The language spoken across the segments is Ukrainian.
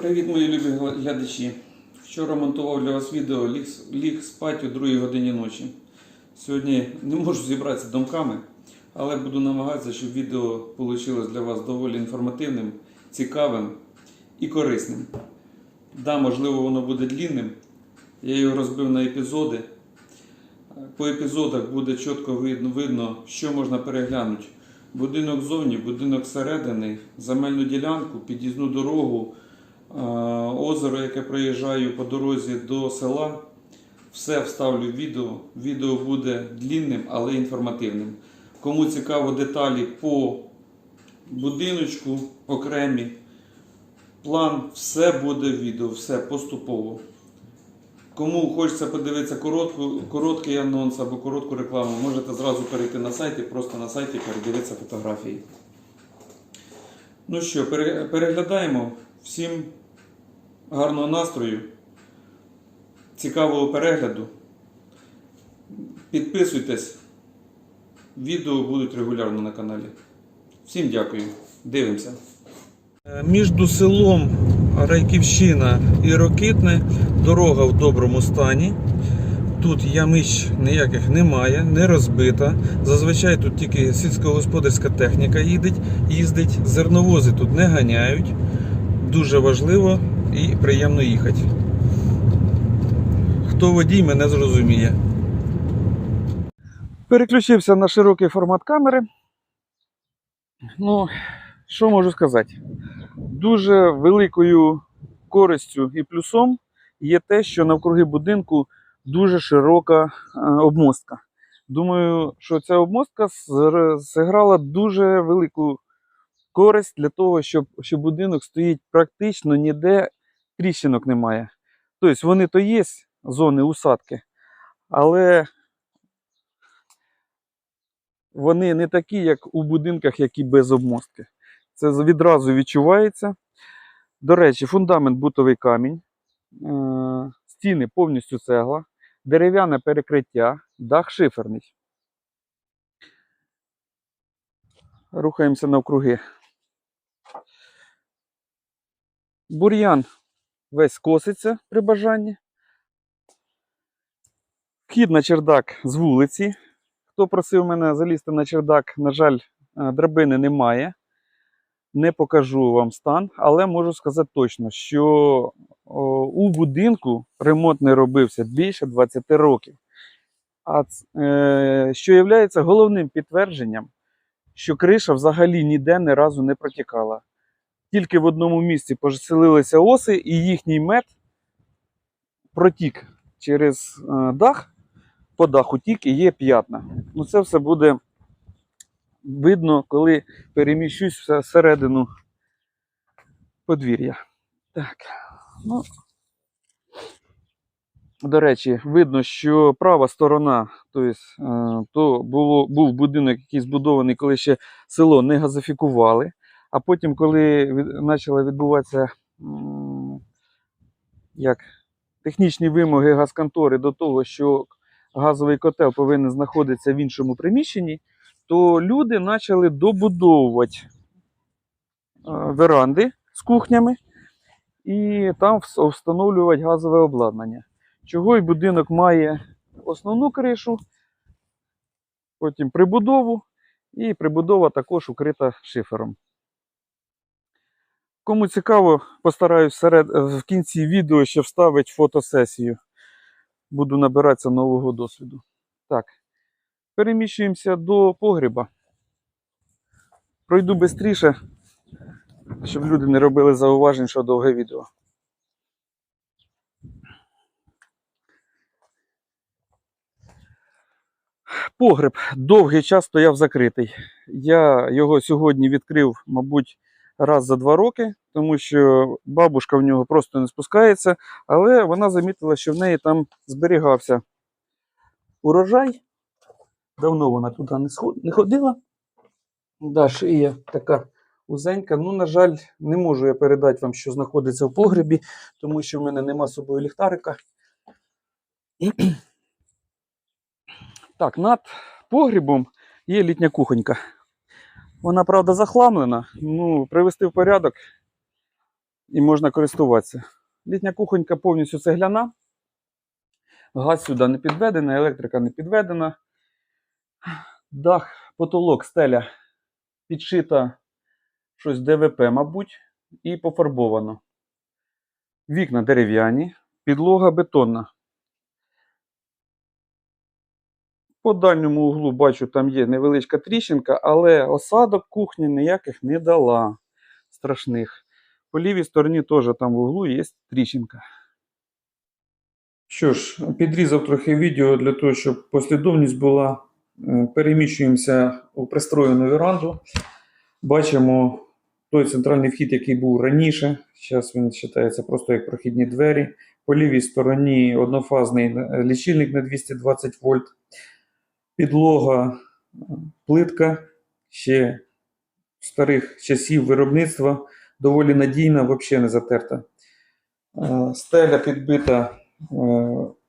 Привіт, мої любі глядачі. Вчора монтував для вас відео, ліг, ліг спати о 2 годині ночі. Сьогодні не можу зібратися думками, але буду намагатися, щоб відео вийшло для вас доволі інформативним, цікавим і корисним. Да, можливо, воно буде длінним. Я його розбив на епізоди. По епізодах буде чітко видно, що можна переглянути. Будинок ззовні, будинок всередини, земельну ділянку, під'їзну дорогу, озеро, яке проїжджаю по дорозі до села. Все вставлю в відео. Відео буде длінним, але інформативним. Кому цікаво деталі по будиночку окремі, план, все буде в відео, все поступово. Кому хочеться подивитися коротку, короткий анонс або коротку рекламу, можете зразу перейти на сайт і просто на сайті передивитися фотографії. Ну що, переглядаємо. Всім гарного настрою, цікавого перегляду. Підписуйтесь. Відео будуть регулярно на каналі. Всім дякую. Дивимося. Між селом Райківщина і Рокитне дорога в доброму стані. Тут ямищ ніяких немає, не розбита. Зазвичай тут тільки сільськогосподарська техніка їздить, їздить. Зерновози тут не ганяють. Дуже важливо і приємно їхати. Хто водій, мене зрозуміє. Переключився на широкий формат камери. Ну, що можу сказати? Дуже великою користю і плюсом є те, що навкруги будинку дуже широка е, обмостка. Думаю, що ця обмостка зіграла дуже велику користь для того, щоб, що будинок стоїть практично ніде тріщинок немає. Тобто вони то є зони усадки, але вони не такі, як у будинках, які без обмостки. Це відразу відчувається. До речі, фундамент бутовий камінь, е, стіни повністю цегла, дерев'яне перекриття, дах шиферний. Рухаємося навкруги. Бур'ян весь коситься при бажанні. Вхід на чердак з вулиці. Хто просив мене залізти на чердак, на жаль, е, драбини немає. Не покажу вам стан, але можу сказати точно, що у будинку ремонт не робився більше 20 років. А е, що є головним підтвердженням, що криша взагалі ніде ні разу не протікала. Тільки в одному місці поселилися оси, і їхній мед протік через е, дах, по даху тік і є п'ятна. Ну, це все буде видно, коли переміщусь всередину подвір'я. Так. Ну, до речі, видно, що права сторона, тобто, то було, був будинок, який збудований, коли ще село не газифікували. А потім, коли від, почала відбуватися як, технічні вимоги газконтори до того, що газовий котел повинен знаходитися в іншому приміщенні, то люди почали добудовувати е, веранди з кухнями і там встановлювати газове обладнання. Чого й будинок має основну кришу, потім прибудову, і прибудова також укрита шифером. Кому цікаво, постараюсь серед, в кінці відео ще вставити фотосесію. Буду набиратися нового досвіду. Так, переміщуємося до погріба. Пройду швидше, щоб люди не робили зауважень, що довге відео. Погреб довгий час стояв закритий. Я його сьогодні відкрив, мабуть, раз за два роки, тому що бабушка в нього просто не спускається, але вона замітила, що в неї там зберігався урожай. Давно вона туди не ходила. Да, шия така узенька. Ну, на жаль, не можу я передати вам, що знаходиться в погребі, тому що в мене нема з собою ліхтарика. Так, над погрібом є літня кухонька. Вона, правда, захламлена. Ну, привести в порядок і можна користуватися. Літня кухонька повністю цегляна. Газ сюди не підведений, електрика не підведена. Дах, потолок, стеля підшита щось ДВП, мабуть, і пофарбовано. Вікна дерев'яні, підлога бетонна. По дальньому углу бачу, там є невеличка тріщинка, але осадок кухні ніяких не дала страшних. По лівій стороні теж там в углу є тріщинка. Що ж, підрізав трохи відео для того, щоб послідовність була. Е, Переміщуємося у пристроєну веранду. Бачимо той центральний вхід, який був раніше. Зараз він вважається просто як прохідні двері. По лівій стороні однофазний е, лічильник на 220 вольт. Підлога, е, плитка ще старих часів виробництва, доволі надійна, взагалі не затерта. Е, Стеля підбита, е,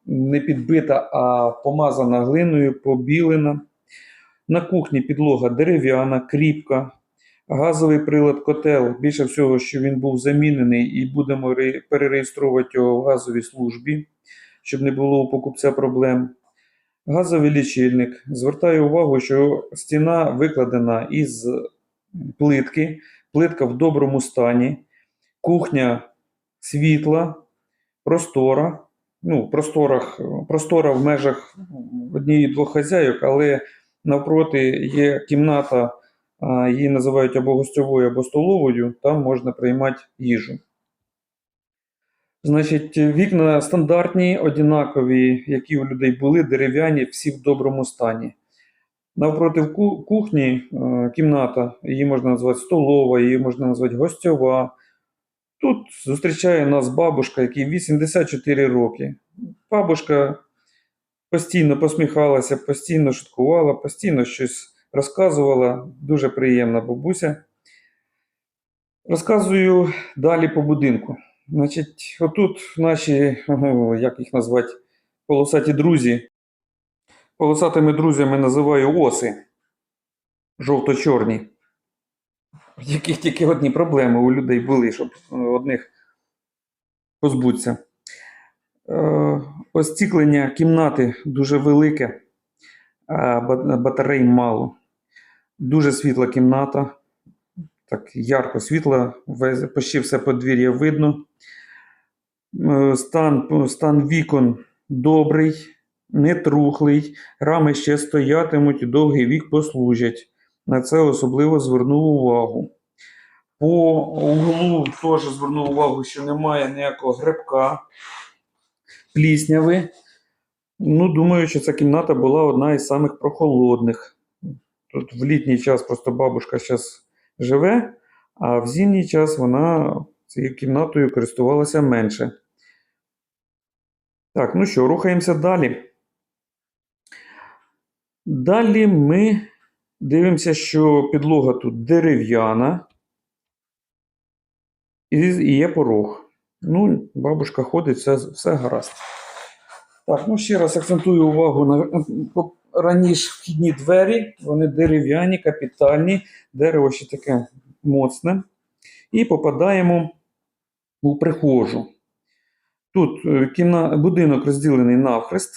не підбита, а помазана глиною, побілена. На кухні підлога дерев'яна, кріпка, газовий прилад котел. Більше всього, що він був замінений, і будемо перереєструвати його в газовій службі, щоб не було у покупця проблем. Газовий лічильник. Звертаю увагу, що стіна викладена із плитки, плитка в доброму стані, кухня світла, простора. Ну, просторах, простора в межах однієї-двох хазяйок, але навпроти є кімната, її називають або гостьовою, або столовою, там можна приймати їжу. Значить, вікна стандартні, однакові, які у людей були, дерев'яні, всі в доброму стані. Навпроти кухні е, кімната, її можна назвати столова, її можна назвати гостьова. Тут зустрічає нас бабушка, якій 84 роки. Бабушка постійно посміхалася, постійно шуткувала, постійно щось розказувала. Дуже приємна бабуся. Розказую далі по будинку. Значить, отут наші, як їх назвати, полосаті друзі. Полосатими друзями називаю оси. Жовто-чорні. В яких тільки одні проблеми у людей були, щоб е, одних позбутися. Е, Остіклення кімнати дуже велике, а батарей мало. Дуже світла кімната. Так ярко світла, почти все подвір'я видно. Е, Стан, стан вікон добрий, не трухлий, рами ще стоятимуть і довгий вік послужать. На це особливо звернув увагу. По углу теж звернув увагу, що немає ніякого грибка, плісняви. Ну, думаю, що ця кімната була одна із самих прохолодних. Тут в літній час просто бабушка зараз живе, а в зимній час вона цією кімнатою користувалася менше. Так, ну що, рухаємося далі. Далі ми дивимося, що підлога тут дерев'яна і, є порог. Ну, бабушка ходить, все, все гаразд. Так, ну ще раз акцентую увагу на раніше вхідні двері, вони дерев'яні, капітальні, дерево ще таке моцне. І попадаємо у прихожу. Тут е, кімна... будинок розділений навхрест,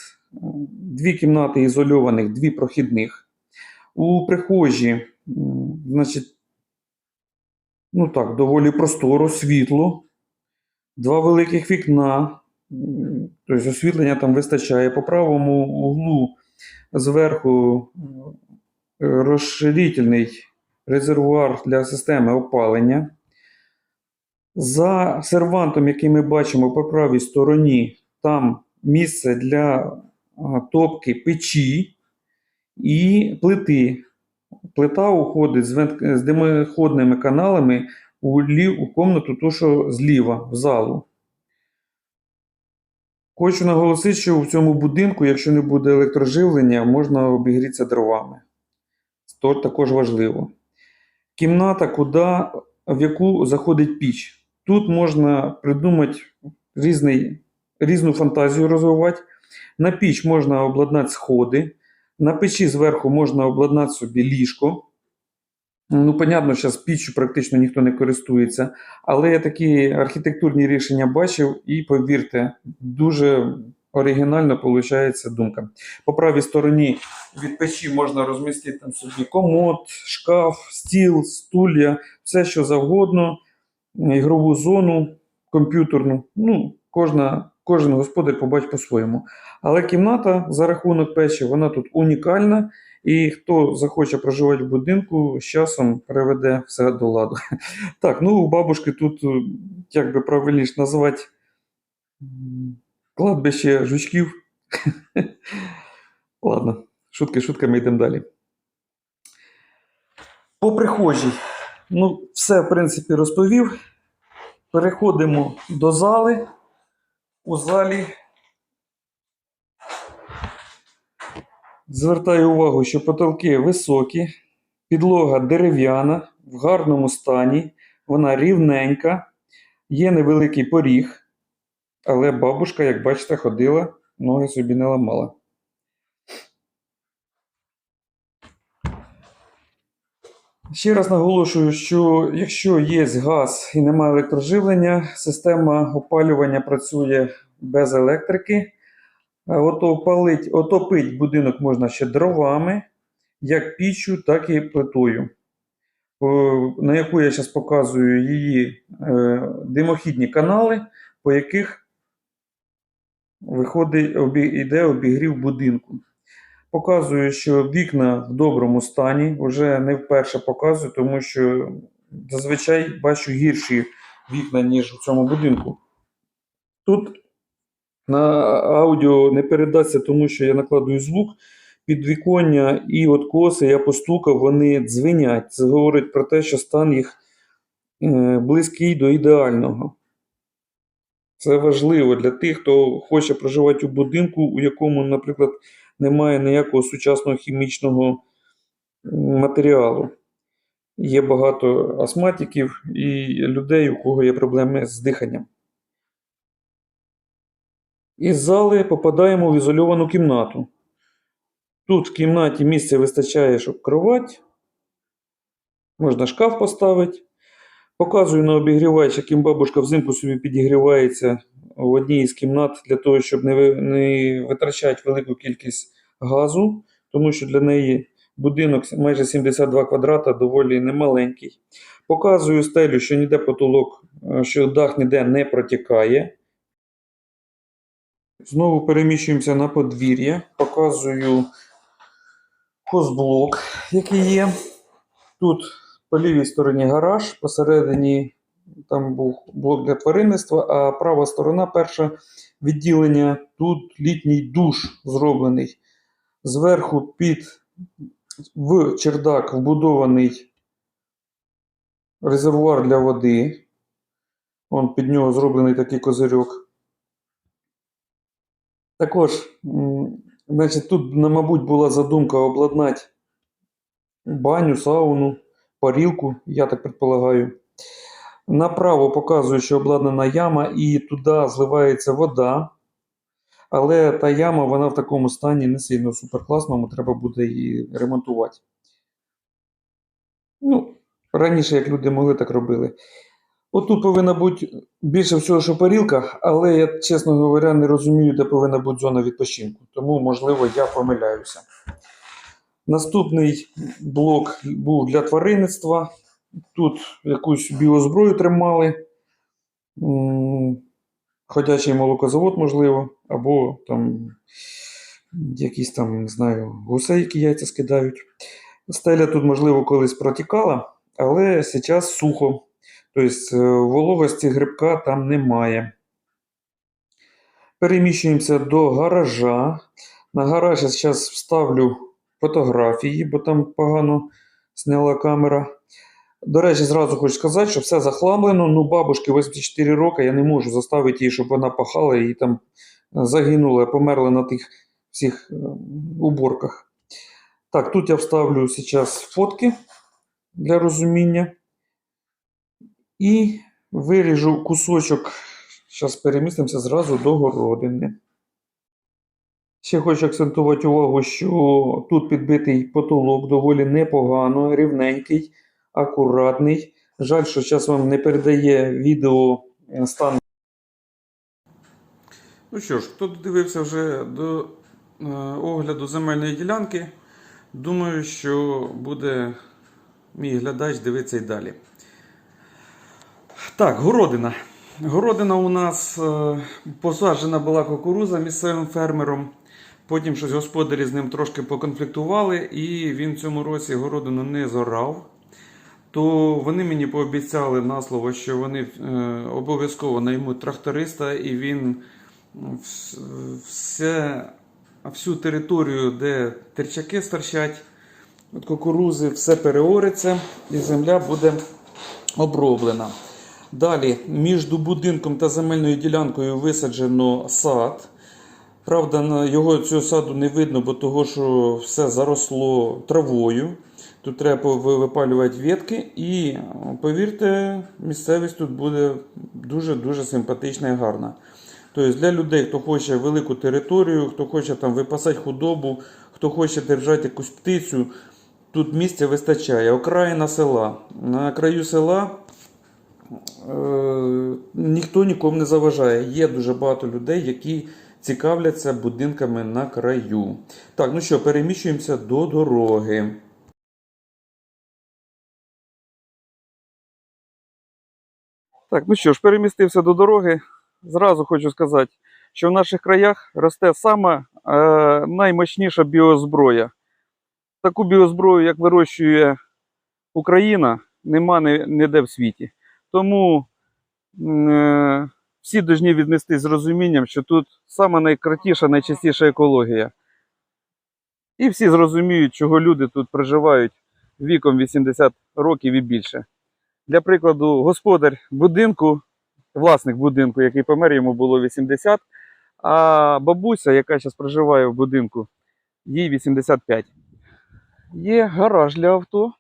дві кімнати ізольованих, дві прохідних. У прихожі, значить, ну так, доволі просторо, світло, два великих вікна. Тобто освітлення там вистачає. По правому углу зверху розширительний резервуар для системи опалення. За сервантом, який ми бачимо по правій стороні, там місце для топки печі і плити. Плита уходить з, димоходними каналами у, лів... у комнату, ту, що зліва, в залу. Хочу наголосити, що в цьому будинку, якщо не буде електроживлення, можна обігрітися дровами. Це також важливо. Кімната, куди, в яку заходить піч. Тут можна придумати різний, різну фантазію розвивати. На піч можна обладнати сходи. На печі зверху можна обладнати собі ліжко. Ну, понятно, зараз піччю практично ніхто не користується, але я такі архітектурні рішення бачив, і повірте, дуже оригінально виходить думка. По правій стороні від печі можна розмістити там собі комод, шкаф, стіл, стулья, все що завгодно, ігрову зону, комп'ютерну. Ну, кожна, кожен господар побачить по-своєму. Але кімната за рахунок печі, вона тут унікальна. І хто захоче проживати в будинку, з часом приведе все до ладу. Так, ну у бабушки тут, е, як би правильніше назвати, кладбище жучків. Ладно, шутки шутками йдемо далі. По прихожій. Ну, все, в принципі, розповів. Переходимо до зали. У залі Звертаю увагу, що потолки високі, підлога дерев'яна, в гарному стані, вона рівненька, є невеликий поріг, але бабушка, як бачите, ходила, ноги собі не ламала. Ще раз наголошую, що якщо є газ і немає електроживлення, система опалювання працює без електрики. А Ото палить, отопить будинок можна ще дровами, як піччю, так і плитою, на яку я зараз показую її е, димохідні канали, по яких виходить, йде обігрів будинку. Показую, що вікна в доброму стані, вже не вперше показую, тому що зазвичай бачу гірші вікна, ніж у цьому будинку. Тут на аудіо не передасться, тому що я накладую звук. Підвіконня і откоси я постукав, вони дзвенять. Це говорить про те, що стан їх е, близький до ідеального. Це важливо для тих, хто хоче проживати у будинку, у якому, наприклад, немає ніякого сучасного хімічного матеріалу. Є багато астматиків і людей, у кого є проблеми з диханням. Із зали попадаємо в ізольовану кімнату. Тут в кімнаті місця вистачає, щоб кровать. Можна шкаф поставити. Показую на обігрівач, яким бабушка взимку собі підігрівається в одній із кімнат для того, щоб не, не витрачати велику кількість газу, тому що для неї будинок майже 72 квадрата доволі немаленький. Показую стелю, що ніде потолок, е, що дах ніде не протікає. Знову переміщуємося на подвір'я. Показую хозблок, який є. Тут по лівій стороні гараж, посередині там був блок для тваринництва, а права сторона, перше відділення, тут літній душ зроблений. Зверху під в чердак вбудований резервуар для води. Он під нього зроблений такий козирьок. Також, значить, тут, мабуть, була задумка обладнати баню, сауну, парілку, я так предполагаю. Направо показую, що обладнана яма, і туди зливається вода. Але та яма, вона в такому стані не сильно суперкласному, треба буде її ремонтувати. Ну, раніше, як люди могли, так робили. Отут повинна бути більше всього, що парілка, але я, чесно говоря, не розумію, де повинна бути зона відпочинку. Тому, можливо, я помиляюся. Наступний блок був для тваринництва. Тут якусь біозброю тримали. Ходячий молокозавод, можливо, або там якісь там, не знаю, гусей, які яйця скидають. Стеля тут, можливо, колись протікала, але зараз сухо. Тобто е, вологості грибка там немає. Переміщуємося до гаража. На гараж я зараз вставлю фотографії, бо там погано зняла камера. До речі, зразу хочу сказати, що все захламлено. Ну, бабушки 84 роки, я не можу заставити її, щоб вона пахала і там загинула, померла на тих всіх е, уборках. Так, тут я вставлю зараз фотки для розуміння. І виріжу кусочок. Зараз перемістимося зразу до городини. Ще хочу акцентувати увагу, що тут підбитий потолок доволі непогано, рівненький. акуратний. Жаль, що зараз вам не передає відео е, стан. Ну що ж, хто додивився вже до е, огляду земельної ділянки, думаю, що буде мій глядач дивитися і далі. Так, городина. Городина у нас е, посаджена була кукуруза місцевим фермером. Потім щось господарі з ним трошки поконфліктували, і він в цьому році городину не зорав. То вони мені пообіцяли на слово, що вони е, обов'язково наймуть тракториста, і він все, всю територію, де терчаки старчать, от кукурузи, все переориться, і земля буде оброблена. Далі, між будинком та земельною ділянкою висаджено сад. Правда, його цього саду не видно, бо того, що все заросло травою. Тут треба випалювати ветки, і повірте, місцевість тут буде дуже-дуже симпатична і гарна. Тобто для людей, хто хоче велику територію, хто хоче там випасати худобу, хто хоче держати якусь птицю, тут місця вистачає. Окраїна села. На краю села е, ніхто нікому не заважає. Є дуже багато людей, які цікавляться будинками на краю. Так, ну що, переміщуємося до дороги. Так, ну що ж, перемістився до дороги. Зразу хочу сказати, що в наших краях росте сама е, наймощніша біозброя. Таку біозброю, як вирощує Україна, нема ніде в світі. Тому е, всі повинні віднести з розумінням, що тут сама найкратіша, найчастіша екологія. І всі зрозуміють, чого люди тут проживають віком 80 років і більше. Для прикладу, господар будинку, власник будинку, який помер, йому було 80, а бабуся, яка зараз проживає в будинку, їй 85. Є гараж для авто.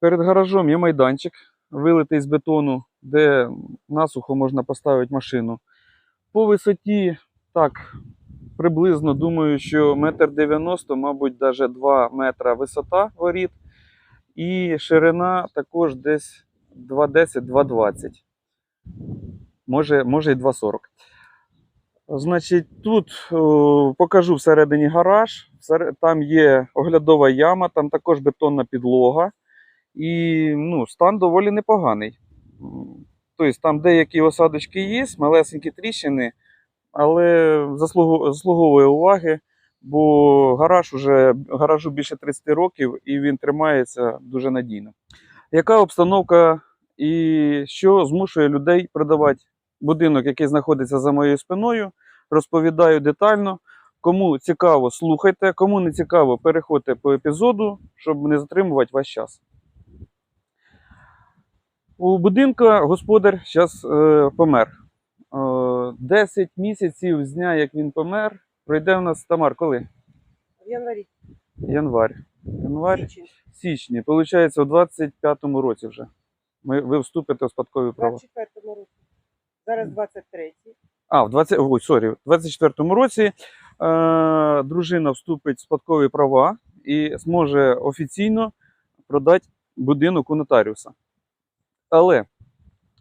Перед гаражом є майданчик, вилитий з бетону, де насухо можна поставити машину. По висоті, так, приблизно думаю, що метр 90, мабуть, навіть 2 метра висота воріт. І ширина також десь 2,10-2,20. Може, може і 2,40. Значить, тут о, покажу всередині гараж. Там є оглядова яма, там також бетонна підлога. І ну, стан доволі непоганий. Тобто там деякі осадочки є, малесенькі тріщини, але заслуговує уваги, бо гараж уже, гаражу більше 30 років і він тримається дуже надійно. Яка обстановка і що змушує людей продавати будинок, який знаходиться за моєю спиною? Розповідаю детально. Кому цікаво, слухайте, кому не цікаво, переходьте по епізоду, щоб не затримувати ваш час. У будинку господар зараз е, помер. Е, 10 місяців з дня, як він помер, пройде в нас Тамар, коли? В январі. Январь. Январь, Січень. січні. Получається, у 25-му році вже. Ми, ви вступите в спадкові права. 24-му році. Зараз 23-й. А, в 20, ой, сорі, в 24-му році е, дружина вступить в спадкові права і зможе офіційно продати будинок у нотаріуса. Але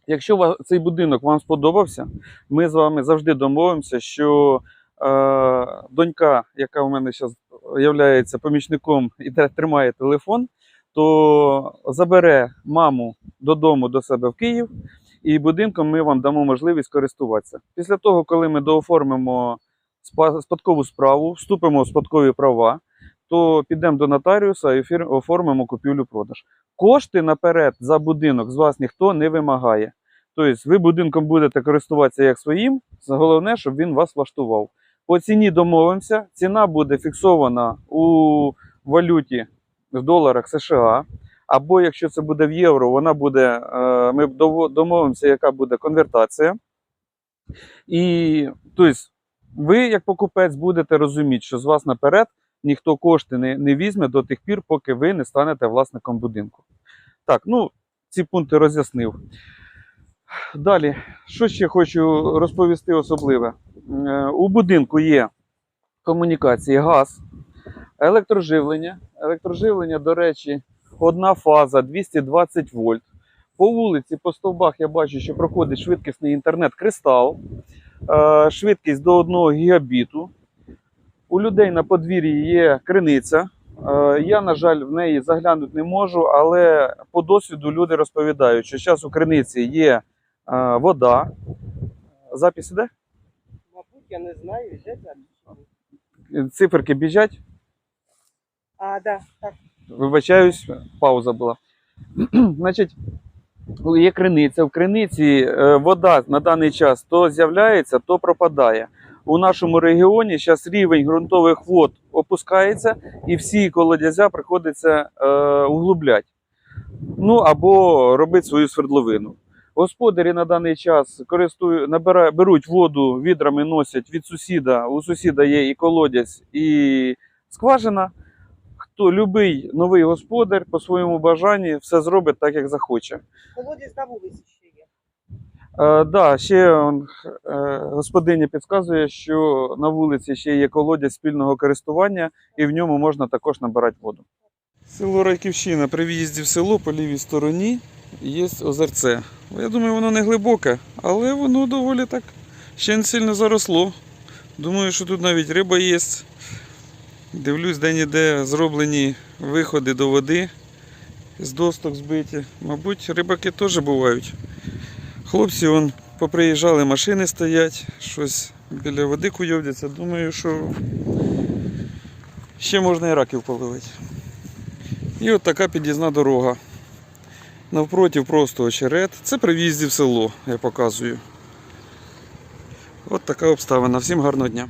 якщо цей будинок вам сподобався, ми з вами завжди домовимося, що е, донька, яка у мене зараз є помічником і тримає телефон, то забере маму додому до себе в Київ і будинком ми вам дамо можливість користуватися. Після того, коли ми дооформимо спадкову справу, вступимо в спадкові права, то підемо до нотаріуса і оформимо купівлю-продаж. Кошти наперед за будинок з вас ніхто не вимагає. Тобто ви будинком будете користуватися як своїм, головне, щоб він вас влаштував. По ціні домовимося, ціна буде фіксована у валюті в доларах США. Або якщо це буде в євро, вона буде, е, ми домовимося, яка буде конвертація. І тобто, ви, як покупець, будете розуміти, що з вас наперед ніхто кошти не, не візьме до тих пір, поки ви не станете власником будинку. Так, ну, ці пункти роз'яснив. Далі, що ще хочу розповісти особливе? Е, У будинку є комунікації, газ, електроживлення. Електроживлення, до речі, одна фаза 220 вольт. По вулиці, по стовбах я бачу, що проходить швидкісний інтернет Кристал. Е, Швидкість до 1 гігабіту. У людей на подвір'ї є криниця. Е, Я, на жаль, в неї заглянути не можу, але по досвіду люди розповідають, що зараз у криниці є е, вода. Запис іде? Мабуть, я не знаю, де запис. Циферки біжать. А, да, так. Вибачаюсь, пауза була. Значить, є криниця. В криниці е, вода на даний час то з'являється, то пропадає. У нашому регіоні зараз рівень ґрунтових вод опускається, і всі колодязя приходиться е, углубляти. Ну або робити свою свердловину. Господарі на даний час користують, набирають, беруть воду, відрами носять від сусіда. У сусіда є і колодязь, і скважина хто любий новий господар по своєму бажанні все зробить так, як захоче. Колодязь на вулиці. Е, да, ще е, господиня підказує, що на вулиці ще є колодязь спільного користування, і в ньому можна також набирати воду. Село Райківщина. При в'їзді в село по лівій стороні є озерце. Я думаю, воно не глибоке, але воно доволі так ще не сильно заросло. Думаю, що тут навіть риба є. Дивлюсь, де-ніде зроблені виходи до води з досток збиті. Мабуть, рибаки теж бувають. Хлопці вон поприїжджали, машини стоять, щось біля води куйовдяться. Думаю, що ще можна і раків половити. І от така під'їзна дорога. Навпроти просто очерет. Це при в'їзді в село, я показую. От така обставина. Всім гарного дня.